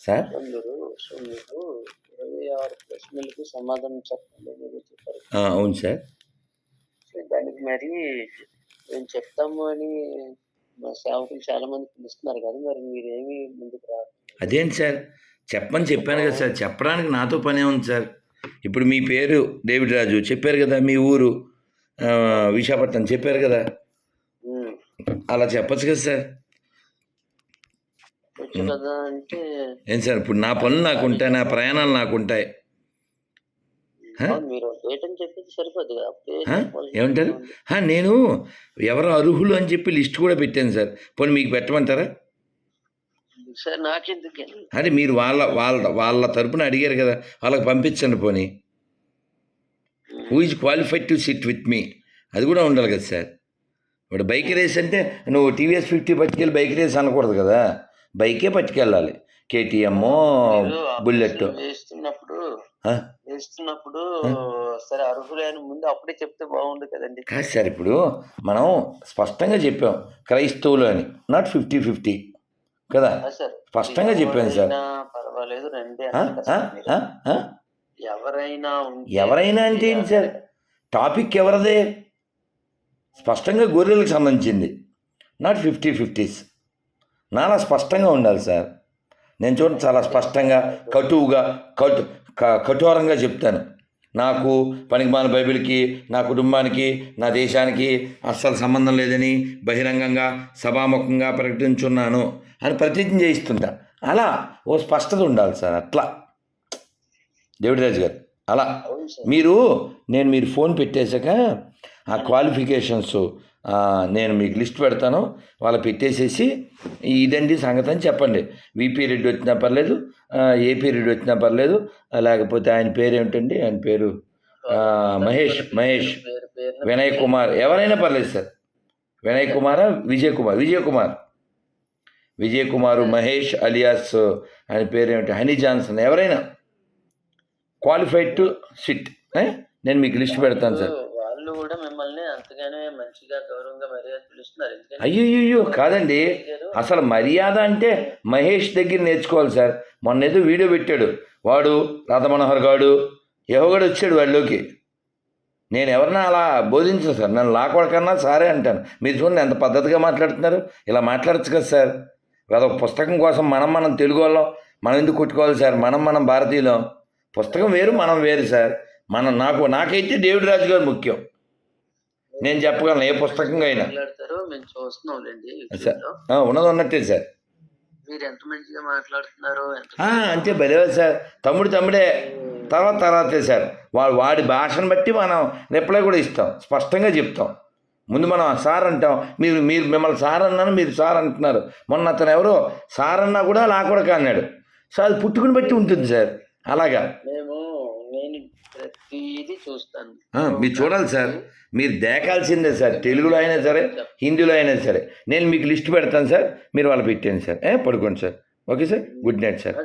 Sir? అందరూ so మీరు ఇరవై ఆరు ప్రశ్నలకు సమాధానం చెప్పండి అవును సార్. దానికి మరి మేము చెప్తాము అని మా సేవకులు చాలా మంది పిలుస్తున్నారు కదా మరి మీరేమి ముందుకు రారు? అదేంటి సార్? చెప్పని చెప్పాను కదా సార్. చెప్పడానికి నాతో పనే ఉంది సార్. ఇప్పుడు మీ పేరు డేవిడ్ రాజు. చెప్పారు కదా మీ ఊరు విశాఖపట్నం. చెప్పారు కదా. అలా చెప్పచ్చు కదా సార్. వచ్చు కదా అంటే ఏం సార్ ఇప్పుడు నా పనులు నాకు ఉంటాయి నా ప్రయాణాలు నాకు ఉంటాయి. మీరు ఏమంటారు? నేను ఎవరు అర్హులు అని చెప్పి లిస్ట్ కూడా పెట్టాను సార్. పోనీ మీకు పెట్టమంటారా? సార్ నాకెందుకు? అదే మీరు వాళ్ళ వాళ్ళ వాళ్ళ తరపున అడిగారు కదా వాళ్ళకి పంపించండి పోనీ. Who is qualified to sit with me అది కూడా ఉండాలి కదా సార్. ఇప్పుడు బైక్ రేస్ అంటే నువ్వు టీవీఎస్ ఫిఫ్టీ పట్టుకెళ్ళి బైక్ రేస్ అనకూడదు కదా. బైకే పట్టుకెళ్ళాలి. కేటీఎం బుల్లెట్ వేస్తున్నప్పుడు వేస్తున్నప్పుడు సరే అర్హులైన ముందు అప్పుడే చెప్తే బాగుండు కదండి. కాదు సార్ ఇప్పుడు మనం స్పష్టంగా చెప్పాం. క్రైస్తవులు అని. నాట్ ఫిఫ్టీ ఫిఫ్టీ కదా స్పష్టంగా చెప్పాను సార్. ఎవరైనా పర్వాలేదు రండి? ఎవరైనా ఎవరైనా అంటే ఏంటి సార్? టాపిక్ ఎవరిదే? స్పష్టంగా గొర్రెలకు సంబంధించింది. నాట్ ఫిఫ్టీ ఫిఫ్టీస్ నాలా స్పష్టంగా ఉండాలి సార్. నేను చూడండి చాలా స్పష్టంగా కటువుగా కటు కఠోరంగా చెప్తాను. నాకు పనికిమాల బైబిల్కి నా కుటుంబానికి నా దేశానికి అస్సలు సంబంధం లేదని బహిరంగంగా సభాముఖంగా ప్రకటించున్నాను అని ప్రతిజ్ఞ చేయిస్తుంటా. అలా ఓ స్పష్టత ఉండాలి సార్ అట్లా. దేవుడిరాజు గారు అలా. మీరు నేను మీరు ఫోన్ పెట్టేశాక ఆ క్వాలిఫికేషన్స్ నేను మీకు లిస్ట్ పెడతాను. వాళ్ళు పెట్టేసేసి ఇదండి సంగతి అని చెప్పండి. విపి పీరియడ్ వచ్చినా పర్లేదు ఏపీ ఏ పీరియడ్ వచ్చినా పర్లేదు లేకపోతే ఆయన పేరు ఏమిటండి? ఆయన పేరు మహేష్ మహేష్ వినయ్ కుమార్. ఎవరైనా పర్లేదు సార్. వినయ్ కుమారా? విజయ్ కుమార్. విజయ్ కుమార్. విజయ్ కుమారు మహేష్ అలియాస్ ఆయన పేరు ఏమిటి? Honey Johnson. ఎవరైనా క్వాలిఫైడ్ టు సిట్ నేను మీకు లిస్ట్ పెడతాను సార్. వాళ్ళు కూడా మిమ్మల్ని అంతగానే మంచిగా గౌరవంగా మర్యాద పిలుస్తున్నారు. అయ్యో కాదండి. అసలు మర్యాద అంటే మహేష్ దగ్గర నేర్చుకోవాలి సార్. మొన్న ఏదో వీడియో పెట్టాడు. వాడు రాధమనోహర్ గాడు ఎవగడు వచ్చాడు వాళ్ళలోకి నేను ఎవరన్నా అలా బోధించను సార్. నన్ను లాకొడకన్నా సారే అంటాను. మీరు చూడండి ఎంత పద్ధతిగా మాట్లాడుతున్నారు. ఇలా మాట్లాడచ్చు కదా సార్. అదొక పుస్తకం కోసం మనం మనం తెలుగు వాళ్ళం. మనం ఎందుకు కొట్టుకోవాలి సార్? మనం మనం భారతీయులం. పుస్తకం వేరు మనం వేరు సార్. మనం నాకు నాకైతే డేవిడ్ రాజు గారు ముఖ్యం. నేను చెప్పగలను ఏ పుస్తకంగా అయినా. మేము చూస్తున్నాం సార్ ఉన్నది ఉన్నట్టే సార్. మీరు ఎంత మంచిగా మాట్లాడుతున్నారో అంతే భలే సార్. తమ్ముడు తమ్ముడే. తర్వాత తర్వాతే సార్. వాడు వాడి భాషను బట్టి మనం రిప్లై కూడా ఇస్తాం స్పష్టంగా చెప్తాం. ముందు మనం సార్ అంటాం. మీరు మీరు మిమ్మల్ని సార్ అన్నాను మీరు సార్ అంటున్నారు. మొన్న అతను ఎవరో సార్ అన్నా కూడా నా కూడా అన్నాడు. సో అది పుట్టుకుని బట్టి ఉంటుంది సార్. అలాగా. మేము నేను ప్రతిదీ చూస్తాను. మీరు చూడాలి సార్. మీరు దేకాల్సిందే సార్. తెలుగులో అయినా సరే హిందీలో అయినా సరే. నేను మీకు లిస్ట్ పెడతాను సార్. మీరు వాళ్ళు పెట్టాను సార్. పడుకోండి sir. Okay sir? Good night sir.